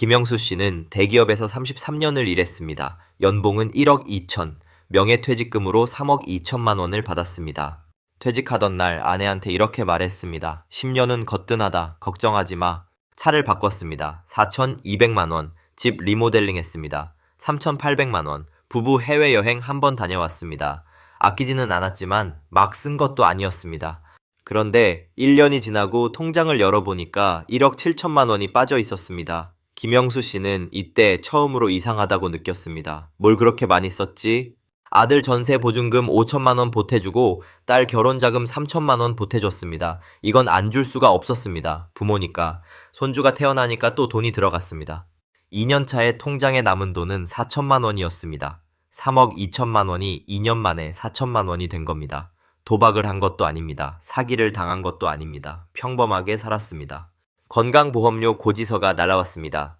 김영수 씨는 대기업에서 33년을 일했습니다. 연봉은 1억 2천, 명예퇴직금으로 3억 2천만 원을 받았습니다. 퇴직하던 날 아내한테 이렇게 말했습니다. 10년은 거뜬하다. 걱정하지 마. 차를 바꿨습니다. 4,200만 원. 집 리모델링 했습니다. 3,800만 원. 부부 해외여행 한 번 다녀왔습니다. 아끼지는 않았지만 막 쓴 것도 아니었습니다. 그런데 1년이 지나고 통장을 열어보니까 1억 7천만 원이 빠져 있었습니다. 김영수 씨는 이때 처음으로 이상하다고 느꼈습니다. 뭘 그렇게 많이 썼지? 아들 전세 보증금 5천만 원 보태주고 딸 결혼 자금 3천만 원 보태줬습니다. 이건 안 줄 수가 없었습니다. 부모니까. 손주가 태어나니까 또 돈이 들어갔습니다. 2년 차에 통장에 남은 돈은 4천만 원이었습니다. 3억 2천만 원이 2년 만에 4천만 원이 된 겁니다. 도박을 한 것도 아닙니다. 사기를 당한 것도 아닙니다. 평범하게 살았습니다. 건강보험료 고지서가 날아왔습니다.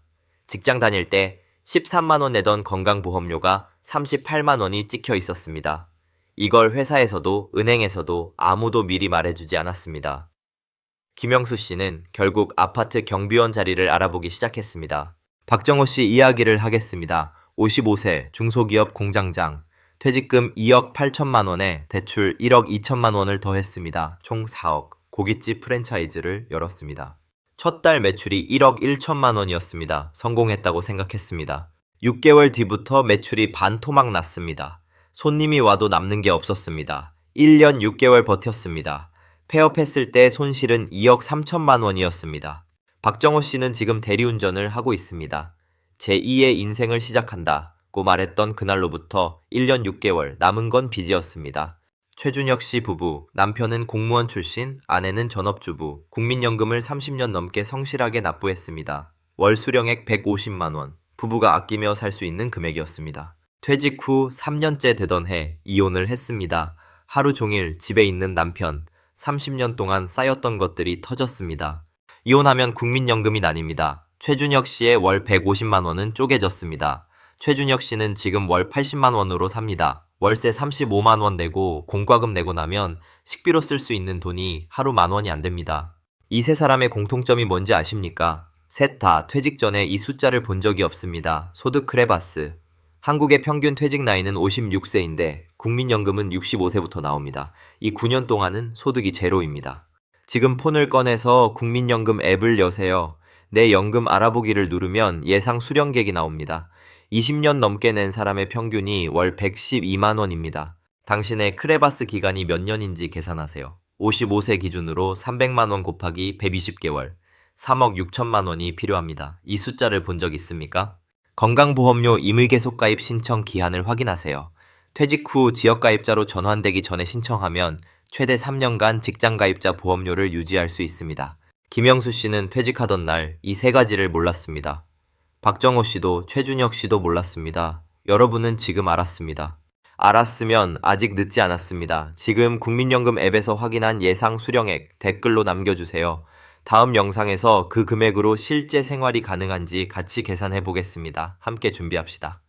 직장 다닐 때 13만 원 내던 건강보험료가 38만 원이 찍혀 있었습니다. 이걸 회사에서도 은행에서도 아무도 미리 말해주지 않았습니다. 김영수 씨는 결국 아파트 경비원 자리를 알아보기 시작했습니다. 박정호 씨 이야기를 하겠습니다. 55세 중소기업 공장장 퇴직금 2억 8천만 원에 대출 1억 2천만 원을 더했습니다. 총 4억 고깃집 프랜차이즈를 열었습니다. 첫 달 매출이 1억 1천만 원이었습니다. 성공했다고 생각했습니다. 6개월 뒤부터 매출이 반토막 났습니다. 손님이 와도 남는 게 없었습니다. 1년 6개월 버텼습니다. 폐업했을 때 손실은 2억 3천만 원이었습니다. 박정호 씨는 지금 대리운전을 하고 있습니다. 제2의 인생을 시작한다고 말했던 그날로부터 1년 6개월 남은 건 빚이었습니다. 최준혁 씨 부부, 남편은 공무원 출신, 아내는 전업주부, 국민연금을 30년 넘게 성실하게 납부했습니다. 월 수령액 150만 원, 부부가 아끼며 살 수 있는 금액이었습니다. 퇴직 후 3년째 되던 해 이혼을 했습니다. 하루 종일 집에 있는 남편, 30년 동안 쌓였던 것들이 터졌습니다. 이혼하면 국민연금이 나뉩니다. 최준혁 씨의 월 150만 원은 쪼개졌습니다. 최준혁 씨는 지금 월 80만 원으로 삽니다. 월세 35만 원 내고 공과금 내고 나면 식비로 쓸 수 있는 돈이 하루 만 원이 안 됩니다. 이 세 사람의 공통점이 뭔지 아십니까? 셋 다 퇴직 전에 이 숫자를 본 적이 없습니다. 소득 크레바스. 한국의 평균 퇴직 나이는 56세인데 국민연금은 65세부터 나옵니다. 이 9년 동안은 소득이 제로입니다. 지금 폰을 꺼내서 국민연금 앱을 여세요. 내 연금 알아보기를 누르면 예상 수령객이 나옵니다. 20년 넘게 낸 사람의 평균이 월 112만 원입니다. 당신의 크레바스 기간이 몇 년인지 계산하세요. 55세 기준으로 300만 원 곱하기 120개월, 3억 6천만 원이 필요합니다. 이 숫자를 본 적 있습니까? 건강보험료 임의계속 가입 신청 기한을 확인하세요. 퇴직 후 지역가입자로 전환되기 전에 신청하면 최대 3년간 직장가입자 보험료를 유지할 수 있습니다. 김영수 씨는 퇴직하던 날 이 세 가지를 몰랐습니다. 박정호 씨도 최준혁 씨도 몰랐습니다. 여러분은 지금 알았습니다. 알았으면 아직 늦지 않았습니다. 지금 국민연금 앱에서 확인한 예상 수령액 댓글로 남겨주세요. 다음 영상에서 그 금액으로 실제 생활이 가능한지 같이 계산해 보겠습니다. 함께 준비합시다.